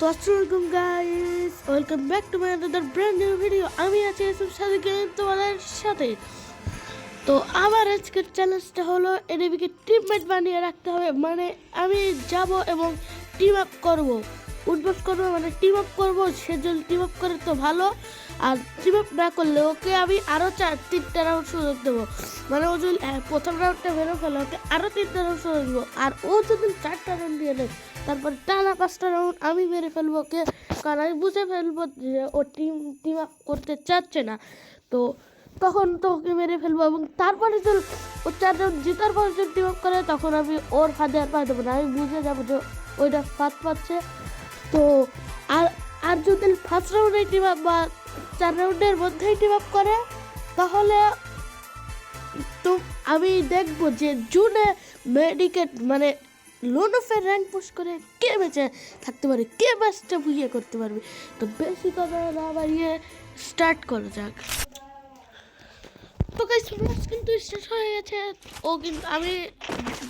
তো আসসালামাইকুম guys welcome back to my other brand new video আমি আছি এসব সাথে গেম তোমাদের সাথে। তো আমার আজকের চ্যালেঞ্জটা হলো এনিমিকে টিমমেট বানিয়ে রাখতে হবে। মানে আমি যাব এবং টিম আপ করব। উদ্বোস করব মানে টিম আপ করব সে যদি টিম আপ করে তো ভালো। আর টিম আপ না করলে ওকে আমি আরও চার, তিনটা রাউন্ড সুযোগ দেবো। মানে ও যদি প্রথম রাউন্ডটা বেরো ফেলে ওকে আরও তিনটা রাউন্ড সুযোগ দেবো। আর ও যদি চারটা রাউন্ড দিয়ে নেয়, তারপর টানা পাঁচটা রাউন্ড আমি মেরে ফেলব ওকে। কারণ আমি বুঝে ফেলব যে ও টিম টিম আপ করতে চাচ্ছে না। তো তখন তো ওকে মেরে ফেলব এবং তারপরে যদি ও চার রাউন্ড জেতার পর যদি টিম আপ করে, তখন আমি ওর ফাঁদে আর পা দেবো না। আমি বুঝে যাব যে ওইটা ফাঁদ পাচ্ছে। তো আর আর যদি ফার্স্ট রাউন্ডে টিম আপ বা চার রাউন্ডের মধ্যেই টিম আপ করে, তাহলে তো আমি দেখব যে জুনে মেডিকেট মানে লোন অফের র্যাঙ্ক পুশ করে কে বেঁচে থাকতে পারে, কে ম্যাচটা বুঝিয়ে করতে পারবে। তো বেশি কথা না বাড়িয়ে স্টার্ট করা যাক। তো কিন্তু শেষ হয়ে গেছে। ও কিন্তু, আমি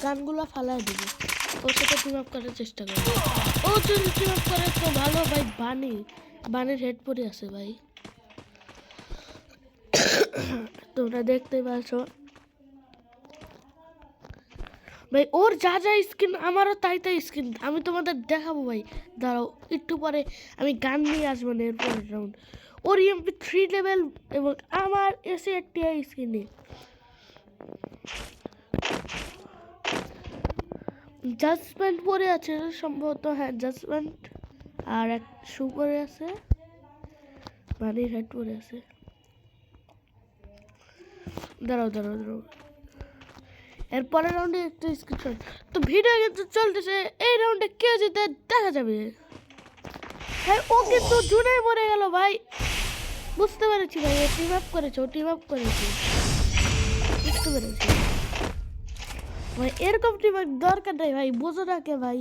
গানগুলো ফালাই দেবো। সাথে টিম আপ করার চেষ্টা করব ও যদি টিম আপ করে, তো ভালো ভাই, বানি। বানির হেড পরে আছে ভাই। তোমরা দেখতে পাচ্ছ। ভাই, ওর যা যা স্কিন আমারও তাই তাই স্কিন আমি তোমাদের দেখাবো ভাই। দাঁড়াও, একটু পরে আমি গান নিয়ে আসব না এরপর রাউন্ড ওর এমপি থ্রি লেভেল এবং আমার এসে একটি স্কিনে জাজমেন্ট পরে আছে সম্ভবত হ্যাঁ জাজমেন্ট আর এক শু পরে আছে। বাড়ির হেড পরে আছে। দাঁড়াও দাঁড়াও দাঁড়াও। এর পরের রাউন্ডে একটা স্ক্রিনশট তো ভিডিও কিন্তু চলতেছে, এই রাউন্ডে কে যেতে দেখা যাবে। হ্যাঁ ও কিন্তু জুনে মরে গেল, ভাই। বুঝতে পেরেছি, ভাই টিম আপ করেছে, ও টিম আপ করেছে। বুঝতে পেরেছি। ভাই, এরকম টিম আপ দরকার নেই ভাই, বোঝো না কে ভাই।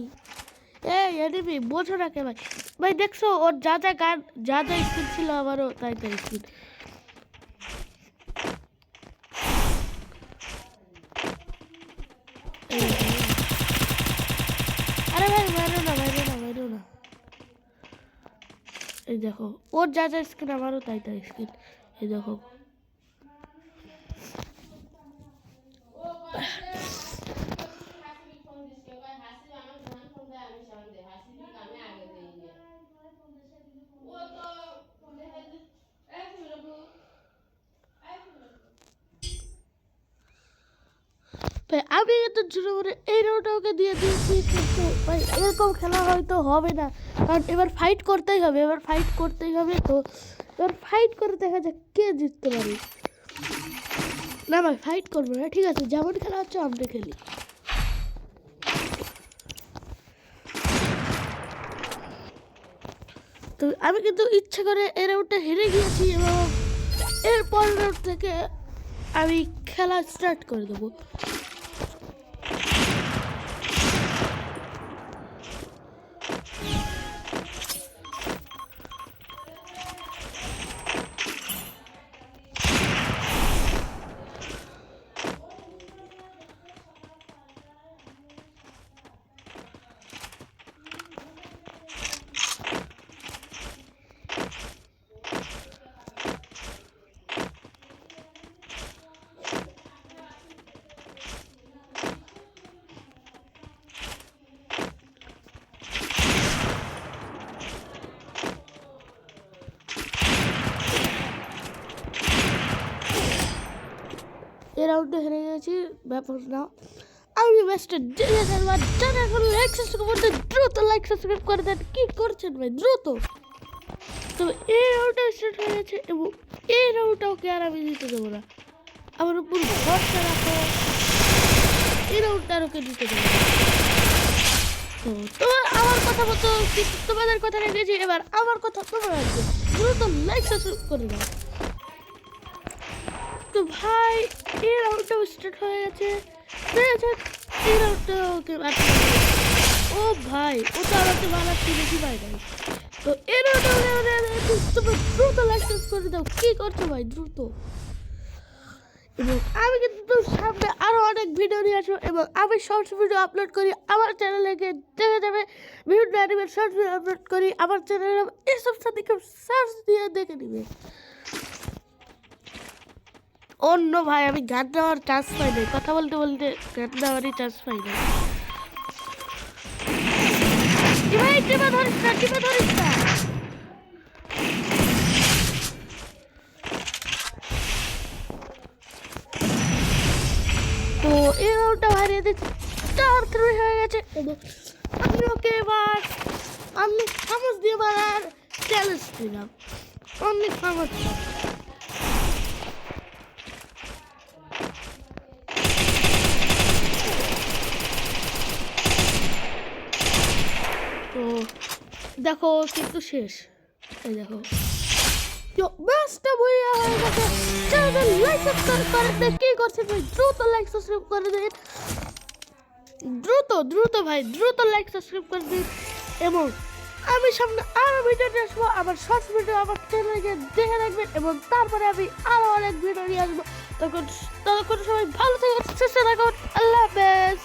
এই এনিমি বোঝো না কে ভাই। ভাই, দেখছ, ওর যা যা গান, যা যা স্কিন ছিল আমারও, তাই তাই স্কিন আরে ভাই, মারো না মারো না মারো না। এই দেখো, ওর যা যা স্কিন আমারও, তাই তাই স্কিন এই দেখো। ভাই, আমি কিন্তু জুড়ে করে এই রাউন্ডটা ওকে দিয়ে দিয়েছি, কিন্তু ভাই, এরকম খেলা হয়তো হবে না। কারণ এবার ফাইট করতেই হবে, এবার ফাইট করতেই হবে, তো এবার ফাইট করে দেখা যাক কে জিততে পারে। না, ভাই ফাইট করব না, ঠিক আছে, যেমন খেলা হচ্ছে আমরা খেলি। তো আমি কিন্তু ইচ্ছে করে এই রাউন্ডটা হেরে গিয়েছি এবং এর পরের রাউন্ড থেকে আমি খেলা স্টার্ট করে দেবো। রাউন্ডে হেরে গেছি ব্যাপার না আমি ম্যাচটা জিতে ফেলব আর যারা এখন লাইক সাবস্ক্রাইব করতে দ্রুত লাইক সাবস্ক্রাইব করে দেন কি করছেন ভাই দ্রুত তো এই রাউন্ডটা স্টার্ট হয়ে গেছে এবং এই রাউন্ডটা ওকে আর আমি দিতে দেবো না আমার উপর ভরসা রাখো। এই রাউন্ডটা আর ওকে দিতে দেবো। তো তোমার আমার কথা মতো কি- তোমাদের কথা রেখেছি। এবার আমার কথা তোমরা রাখবে। দ্রুত লাইক সাবস্ক্রাইব করে দাও। তো ভাই এই রাউন্ডটাও স্টার্ট হয়ে গেছে। এই রাউন্ডটা ওকে ও ভাই, ও তো আমাকে বানাচ্ছি বেশি ভাই নাই তো এই রাউন্ডটা তোমরা দ্রুত লাইক করে দাও। কি করছ ভাই, দ্রুত? এবং আমি কিন্তু সামনে আরও অনেক ভিডিও নিয়ে আসব এবং আমি শর্টস ভিডিও আপলোড করি আমার চ্যানেলে গিয়ে দেখে যাবে। বিভিন্ন অ্যানিমেল শর্টস ভিডিও আপলোড করি, আমার চ্যানেলে এসব সাথে কেউ সার্চ দিয়ে দেখে নিবে। অন্য ভাই, আমি গান দেওয়ার চান্স পাই নাই। কথা বলতে বলতে গান দেওয়ারই চান্স পাই নাই। ধরিস না টিমে ধরিস না? তো এই রাউন্ডটা হারিয়ে দিচ্ছে চার থ্রি হয়ে গেছে। আমি ওকে এবার আমি সামস দিয়ে মারার চ্যালেঞ্জ দিলাম। অনেক সামস তো দেখো কিন্তু শেষ। এই দেখো। লাইক করে দেন কি করছেন ভাই? দ্রুত লাইক করে দ্রুত দ্রুত ভাই, দ্রুত লাইক করে দিন এবং আমি সামনে আরও ভিডিও নিয়ে আসব। আমার শর্টস ভিডিও আমার চ্যানেলে দেখে রাখবেন এবং তারপরে আমি আরও অনেক ভিডিও নিয়ে আসব। তখন ততক্ষণ সবাই ভালো থাকুন আল্লাহ হাফেজ।